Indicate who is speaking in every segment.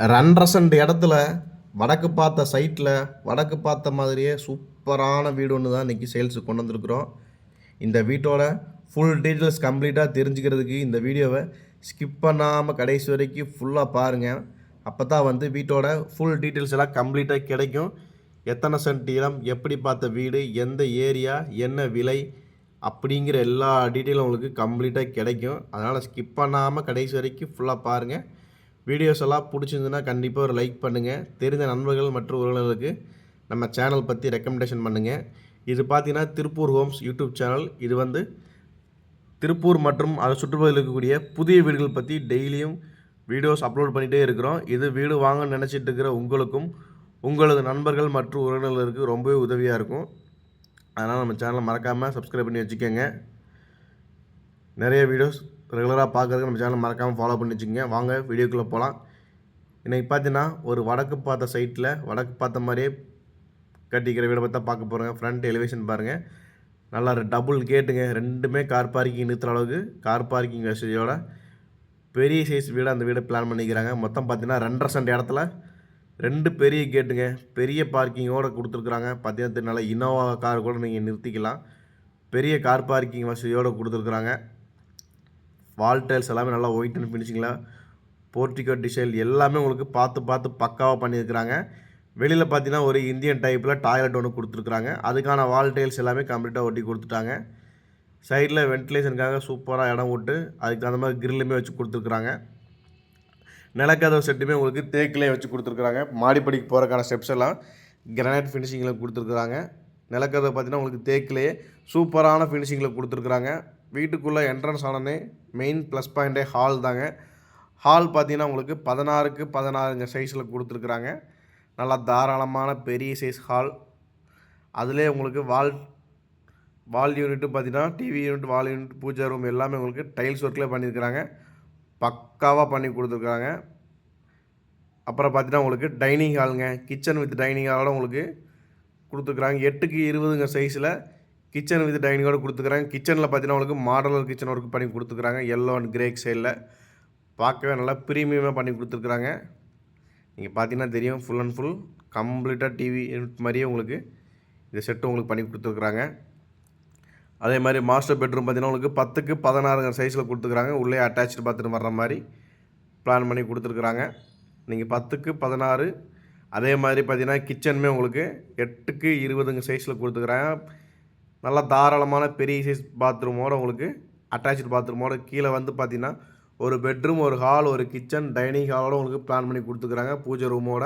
Speaker 1: ரன்ரசன்ட் send இடத்துல வடக்கு பார்த்த சைட்டில் வடக்கு பார்த்த மாதிரியே சூப்பரான வீடு ஒன்று தான் இன்றைக்கி சேல்ஸுக்கு கொண்டு வந்திருக்கிறோம். இந்த வீட்டோட ஃபுல் டீட்டெயில்ஸ் கம்ப்ளீட்டாக தெரிஞ்சுக்கிறதுக்கு இந்த வீடியோவை ஸ்கிப் பண்ணாமல் கடைசி வரைக்கும் ஃபுல்லாக பாருங்கள் அப்போ தான் வந்து வீட்டோட ஃபுல் டீட்டெயில்ஸ் எல்லாம் கம்ப்ளீட்டாக கிடைக்கும். எத்தனை சென்ட் இடம் எப்படி பார்த்த வீடு எந்த ஏரியா என்ன விலை அப்படிங்கிற எல்லா டீட்டெயிலும் உங்களுக்கு கம்ப்ளீட்டாக கிடைக்கும். அதனால் ஸ்கிப் பண்ணாமல் கடைசி வரைக்கும் ஃபுல்லாக பாருங்கள் வீடியோஸ் எல்லாம் பிடிச்சிருந்துன்னா கண்டிப்பாக ஒரு லைக் பண்ணுங்கள் தெரிந்த நண்பர்கள் மற்றும் உறவினர்களுக்கு நம்ம சேனல் பற்றி ரெக்கமெண்டேஷன் பண்ணுங்கள் இது பார்த்தீங்கன்னா திருப்பூர் ஹோம்ஸ் யூடியூப் சேனல் இது வந்து திருப்பூர் மற்றும் அதை சுற்றுப்பகுதியில் இருக்கக்கூடிய புதிய வீடுகள் பற்றி டெய்லியும் வீடியோஸ் அப்லோட் பண்ணிகிட்டே இருக்கிறோம். இது வீடு வாங்க நினச்சிட்டு இருக்கிற உங்களுக்கும் உங்களது நண்பர்கள் மற்றும் உறவினர்களுக்கு ரொம்பவே உதவியாக இருக்கும். அதனால் நம்ம சேனலை மறக்காமல் சப்ஸ்கிரைப் பண்ணி வச்சுக்கோங்க. நிறைய வீடியோஸ் ரெகுலராக பார்க்குறதுக்கு நம்ம சேனலை மறக்காமல் ஃபாலோ பண்ணி வச்சுக்கோங்க. வாங்க வீடியோக்குள்ளே போகலாம் இன்றைக்கி பார்த்தீங்கன்னா ஒரு வடக்கு பார்த்த சைட்டில் வடக்கு பார்த்த மாதிரியே கட்டிக்கிற வீடை பார்த்தா பார்க்க போகிறோங்க ஃப்ரண்ட் எலிவேஷன் பாருங்கள் நல்லா டபுள் கேட்டுங்க ரெண்டுமே கார் பார்க்கிங் நிறுத்துற அளவுக்கு கார் பார்க்கிங் வசதியோட பெரிய சைஸ் வீடு அந்த வீடை பிளான் பண்ணிக்கிறாங்க. மொத்தம் பார்த்தீங்கன்னா ரெண்டரை சென்ட் இடத்துல ரெண்டு பெரிய கேட்டுங்க பெரிய பார்க்கிங்கோடு கொடுத்துருக்குறாங்க. பார்த்தீங்கன்னா நல்லா இனோவா கார் கூட நீங்கள் நிறுத்திக்கலாம். பெரிய கார் பார்க்கிங் வசதியோடு கொடுத்துருக்குறாங்க. வால் டைல்ஸ் எல்லாமே நல்லா ஒயிட் அண்ட் ஃபினிஷிங்கில் போர்ட்டிகோ டிசைல் எல்லாமே உங்களுக்கு பார்த்து பார்த்து பக்காவாக பண்ணியிருக்கிறாங்க. வெளியில் பார்த்தீங்கன்னா ஒரு இந்தியன் டைப்பில் டாய்லெட் ஒன்று கொடுத்துருக்குறாங்க. அதுக்கான வால் டைல்ஸ் எல்லாமே கம்ப்ளீட்டாக ஒட்டி கொடுத்துட்டாங்க. சைடில் வென்டிலேஷனுக்காக சூப்பராக இடம் விட்டு அதுக்கு தகுந்த மாதிரி கிரில்லுமே வச்சு கொடுத்துருக்குறாங்க. நிலக்கதவு செட்டுமே உங்களுக்கு தேக்கிலே வச்சு கொடுத்துருக்குறாங்க. மாடிப்படிக்கு போகிறக்கான ஸ்டெப்ஸ் எல்லாம் கிரானைட் ஃபினிஷிங்கில் கொடுத்துருக்குறாங்க. நிலக்கதவை பார்த்தீங்கன்னா உங்களுக்கு தேக்கிலேயே சூப்பரான ஃபினிஷிங்கில் கொடுத்துருக்குறாங்க. வீட்டுக்குள்ளே என்ட்ரன்ஸ் ஆனனே மெயின் ப்ளஸ் பாயிண்டே ஹால் தாங்க. ஹால் பார்த்தீங்கன்னா உங்களுக்கு பதினாறுக்கு பதினாறுங்க சைஸில் கொடுத்துருக்குறாங்க. நல்லா தாராளமான பெரிய சைஸ் ஹால் அதிலே உங்களுக்கு வால் வால் யூனிட்டு பார்த்தீங்கன்னா TV unit wall unit pooja room எல்லாமே உங்களுக்கு டைல்ஸ் ஒர்க்கில் பண்ணியிருக்கிறாங்க. பக்காவாக பண்ணி கொடுத்துருக்குறாங்க அப்புறம் பார்த்தீங்கன்னா உங்களுக்கு டைனிங் ஹாலுங்க கிச்சன் வித் டைனிங் ஹாலோட உங்களுக்கு கொடுத்துருக்குறாங்க. எட்டுக்கு இருபதுங்க சைஸில் கிச்சன் வித் டைனிங்கோட கொடுத்துக்குறாங்க. கிச்சனில் பார்த்தீங்கன்னா உங்களுக்கு மாடலர் கிச்சன் ஒர்க் பண்ணி கொடுத்துக்குறாங்க. எல்லோ அண்ட் கிரேக் சைடில் பார்க்கவே நல்லா ப்ரீமியமாக பண்ணி கொடுத்துருக்குறாங்க. நீங்கள் பார்த்தீங்கன்னா தெரியும் ஃபுல் அண்ட் ஃபுல் கம்ப்ளீட்டாக டிவி மாதிரியே உங்களுக்கு இந்த செட்டு உங்களுக்கு பண்ணி கொடுத்துருக்குறாங்க. அதே மாதிரி மாஸ்டர் பெட்ரூம் பார்த்தீங்கன்னா உங்களுக்கு பத்துக்கு பதினாறுங்க சைஸில் கொடுத்துருக்குறாங்க உள்ளே அட்டாச்சு பாத்ரூம் வர்ற மாதிரி பிளான் பண்ணி கொடுத்துருக்குறாங்க. நீங்கள் பத்துக்கு பதினாறு. அதே மாதிரி பார்த்தீங்கன்னா கிச்சனுமே உங்களுக்கு எட்டுக்கு இருபதுங்க சைஸில் கொடுத்துக்குறாங்க. நல்லா தாராளமான பெரிய சைஸ் பாத்ரூமோட உங்களுக்கு அட்டாச்சு பாத்ரூமோட கீழே வந்து பார்த்தீங்கன்னா ஒரு பெட்ரூம் ஒரு ஹால் ஒரு கிச்சன் டைனிங் ஹாலோட உங்களுக்கு பிளான் பண்ணி கொடுத்துக்குறாங்க பூஜை ரூமோட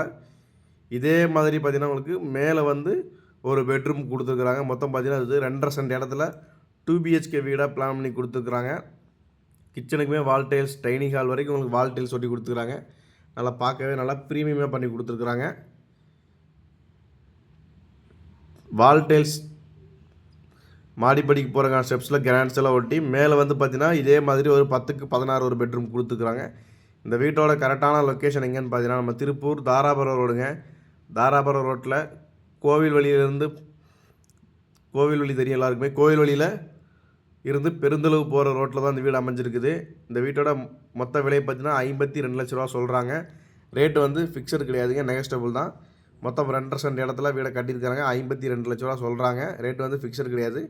Speaker 1: இதே மாதிரி பார்த்தீங்கன்னா உங்களுக்கு மேலே வந்து ஒரு பெட்ரூம் கொடுத்துருக்குறாங்க. மொத்தம் பார்த்தீங்கன்னா அது ரெண்டரை சென்ட் இடத்துல டூ பிஹெச்கே வீடாக பிளான் பண்ணி கொடுத்துருக்குறாங்க. கிச்சனுக்குமே வால் டைல்ஸ் டைனிங் ஹால் வரைக்கும் உங்களுக்கு வால் டைல்ஸ் ஒட்டி கொடுத்துருக்குறாங்க. நல்லா பார்க்கவே நல்லா ப்ரீமியமாக பண்ணி கொடுத்துருக்குறாங்க. வால் டைல்ஸ் மாடிப்படிக்கு போகிறக்கான ஸ்டெப்ஸில் கிராண்ட்ஸ் எல்லாம் ஒட்டி மேலே வந்து பார்த்தீங்கன்னா இதே மாதிரி ஒரு பத்துக்கு பதினாறு ஒரு பெட்ரூம் கொடுத்துருக்குறாங்க. இந்த வீட்டோட கரெக்டான லொக்கேஷன் எங்கேன்னு பார்த்தீங்கன்னா நம்ம திருப்பூர் தாராபுரம் ரோடுங்க. தாராபுரம் ரோட்டில் கோவில் வழியிலேருந்து கோவில் வழி தெரியும் எல்லாருக்குமே. கோவில் வழியில் இருந்து பெருந்தளவு போகிற ரோட்டில் தான் இந்த வீடு அமைஞ்சிருக்குது. இந்த வீட்டோட மொத்த விலை பார்த்தீங்கன்னா ஐம்பத்தி ரெண்டு லட்ச ரூபா சொல்கிறாங்க ரேட்டு வந்து ஃபிக்ஸடு கிடையாதுங்க நெகஸ்டபுள் தான். மொத்தம் ரெண்டரை சென்ட் இடத்துல வீடை கட்டியிருக்காங்க ஐம்பத்தி ரெண்டு லட்ச ரூபா சொல்கிறாங்க ரேட் வந்து ஃபிக்ஸட் கிடையாது.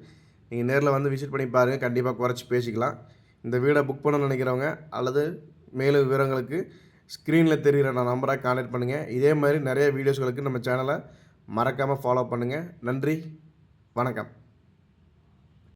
Speaker 1: நீங்கள் நேரில் வந்து விசிட் பண்ணி பாருங்கள் கண்டிப்பாக குறைச்சி பேசிக்கலாம். இந்த வீடை புக் பண்ண நினைக்கிறவங்க அல்லது மேலும் விவரங்களுக்கு ஸ்க்ரீனில் தெரிகிற நான் நம்பராக கான்டாக்ட் பண்ணுங்கள் இதே மாதிரி நிறைய வீடியோஸ்களுக்கு நம்ம சேனலை மறக்காமல் ஃபாலோ பண்ணுங்கள் நன்றி. வணக்கம்.